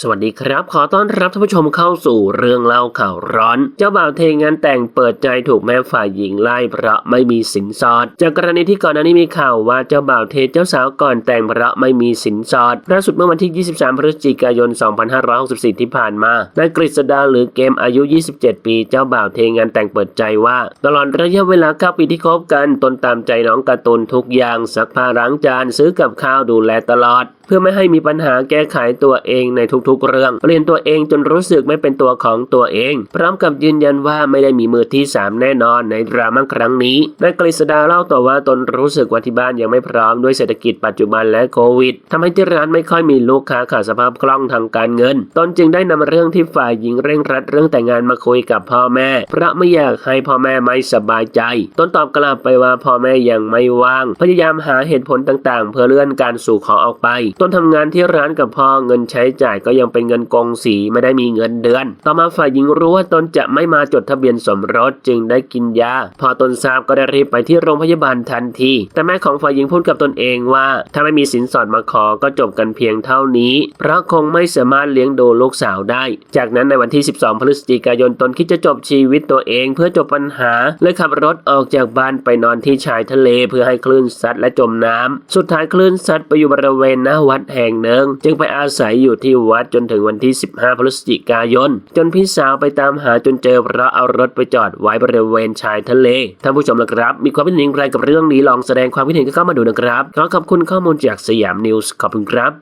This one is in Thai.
สวัสดีครับ ขอต้อนรับท่านผู้ชมเข้าสู่เรื่องเล่าข่าวร้อน เจ้าบ่าวเทงานแต่งเปิดใจถูกแม่ฝ่ายหญิงไล่เพราะไม่มีสินสอด จากกรณีที่ก่อนหน้านี้มีข่าวว่าเจ้าบ่าวเทเจ้าสาวก่อนแต่งเพราะไม่มีสินสอดล่าสุดเมื่อวันที่ 23 พฤศจิกายน 2564 ที่ผ่านมานายกฤษดาหรือเกมอายุ 27 ปี เจ้าบ่าวเทงานแต่งเปิดใจว่า ตลอดระยะเวลา9ปีที่คบกันตนตามใจน้องการ์ตูนทุกอย่างซักผ้าล้างจานซื้อกับข้าวดูแลตลอดเพื่อไม่ให้มีปัญหาแก้ไขตัวเองในทุกๆ เรื่อง เปลี่ยนตัวเองจนรู้สึกไม่เป็นตัวของตัวเอง พร้อมกับยืนยันว่าไม่ได้มีมือที่สามแน่นอนในดราม่าครั้งนี้นายกฤษดาเล่าต่อว่าตนรู้สึกว่าที่บ้านยังไม่พร้อมด้วยเศรษฐกิจปัจจุบันและโควิดทำให้ที่ร้านไม่ค่อยมีลูกค้าขาดสภาพคล่องทางการเงิน ตนจึงได้นำเรื่องที่ฝ่ายหญิงเร่งรัดเรื่องแต่งงานมาคุยกับพ่อแม่ เพราะไม่อยากให้พ่อแม่ไม่สบายใจ ตนตอบกลับไปว่าพ่อแม่ยังไม่ว่าง พยายามหาเหตุผลต่างๆ เพื่อเลื่อนการสู่ขอออกไปตนทำงานที่ร้านกับพ่อเงินใช้จ่ายก็ยังเป็นเงินกองสีไม่ได้มีเงินเดือน ต่อมาฝ่ายหญิงรู้ว่าตนจะไม่มาจดทะเบียนสมรสจึงได้กินยา พอตนทราบก็ได้รีบไปที่โรงพยาบาลทันที แต่แม่ของฝ่ายหญิงพูดกับตนเองว่า ถ้าไม่มีสินสอดมาขอก็จบกันเพียงเท่านี้ เพราะคงไม่สามารถเลี้ยงดูลูกสาวได้ จากนั้นในวันที่ 12 พฤศจิกายนตนคิดจะจบชีวิตตัวเองเพื่อจบปัญหาเลยขับรถออกจากบ้านไปนอนที่ชายทะเลเพื่อให้คลื่นซัดและจมน้ำสุดท้ายคลื่นซัดไปอยู่บริเวณหน้าวัดแห่งหนึ่ง จึงไปอาศัยอยู่ที่วัดจนถึงวันที่ 15 พฤศจิกายน จนพี่สาวไปตามหาจนเจอเพราะเอารถไปจอดไว้บริเวณชายทะเลท่านผู้ชมละครับ มีความคิดเห็นอย่างไรกับเรื่องนี้ลองแสดงความคิดเห็นกันเข้ามาดูนะครับขอขอบคุณข้อมูลจากสยามนิวส์ขอบคุณครับ